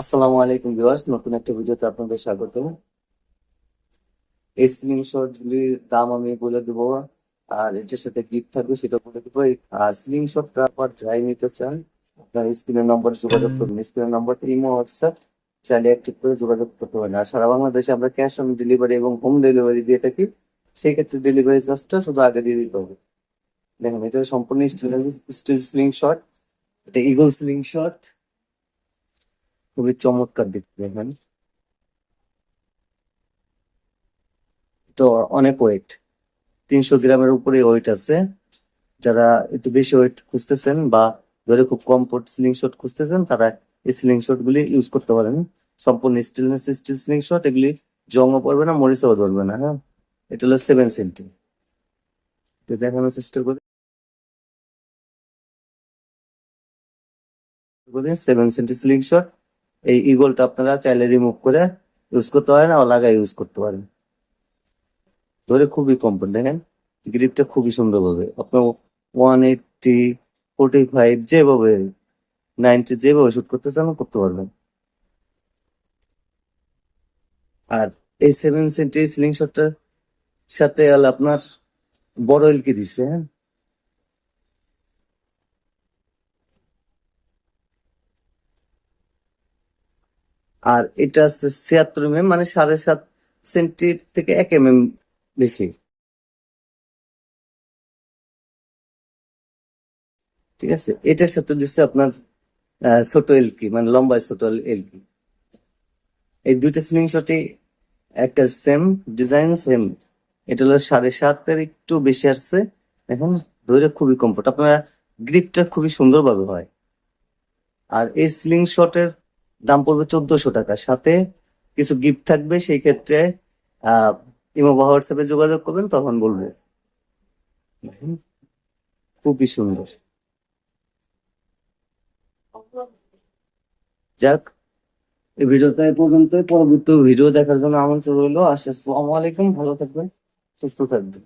আসসালামু আলাইকুম ভিউয়ার্স, নতুন একটা ভিডিওতে আপনাদের স্বাগত এই স্ক্রিনশট গুলির দাম আমি বলে দেবো, আর এটার সাথে গিফট থাকবে সেটা বলে দেবো। আর স্ক্রিনশটটা আবার যাই নিতে চান, আপনার স্ক্রিনের নম্বরে যোগাযোগ করবেন স্ক্রিনের নম্বরটা ইমো, হোয়াটসঅ্যাপ, চাইলে অ্যাক্টিভ করে যোগাযোগ করতে পারেন। আর সারা বাংলাদেশে আমরা ক্যাশ অন ডেলিভারি এবং হোম ডেলিভারি দিয়ে থাকি সেই ক্ষেত্রে ডেলিভারি চার্জটা শুধু আগে দিয়ে দিতে হবে। দেখেন, এটা সম্পূর্ণ স্টিল স্টিল স্লিংশট, এটা ইগল স্লিংশট। খুবই চমৎকার দেখতে দেখেন। তো অনেক ওয়েট তিনশো গ্রামের উপরে ওয়েট আছে। যারা একটু বেশি ওয়েট খুঁজতেছেন বা ধরে খুব কম স্লিং শট খুঁজতেছেন, তারা এই স্লিং শট গুলি ইউজ করতে পারেন। সম্পূর্ণ স্টিলনেস স্টিল স্লিং শট এগুলি জংও পড়বে না, মরিচও ধরবে না হ্যাঁ? এটা হলো সেভেন সেন্টি দেখানোর চেষ্টা করি। সেভেন সেন্টি স্লিং শট এই ইগলটা আপনারা চাইলে রিমুভ করে ইউজ করতে পারেন আর লাগাই ইউজ করতে পারেন। ধরে খুবই কমফোর্ট দেখেন? গ্রিপটা খুবই সুন্দর হবে আপনার ওয়ান এইটটি ফোর্টি ফাইভ যেভাবে নাইনটি যেভাবে শুট করতে চান করতে পারবেন। আর এই সেভেন সেন্টি স্লিং শটটার সাথে আপনার বড় এলকি দিছে হ্যাঁ? আর এটা ছিয়াত্তর এম মানে সাড়ে সাত সেন্টি থেকে এক এম এম বেশি। ঠিক আছে? এটার সাথে দিচ্ছে আপনার ছোট এলকি মানে লম্বায় ছোট এলকি। এই দুইটা স্লিং শটই একটা সেম ডিজাইন সেম এটা হলো সাড়ে সাতের একটু বেশি আসছে। এখন ধরে খুবই কমফোর্ট আপনারা গ্রিপটা খুবই সুন্দরভাবে হয়। আর এই স্লিং শটের দাম পড়বে চোদ্দশো টাকা। সাথে কিছু গিফট থাকবে, সেই ক্ষেত্রে ইমো হোয়াটসঅ্যাপে যোগাযোগ করবেন, তখন বলবে। খুবই সুন্দর। যাক, এই ভিডিওটা এই পর্যন্ত পরবর্তী ভিডিও দেখার জন্য আমন্ত্রণ রইল। আসসালামু আলাইকুম, ভালো থাকবেন, সুস্থ থাকবেন।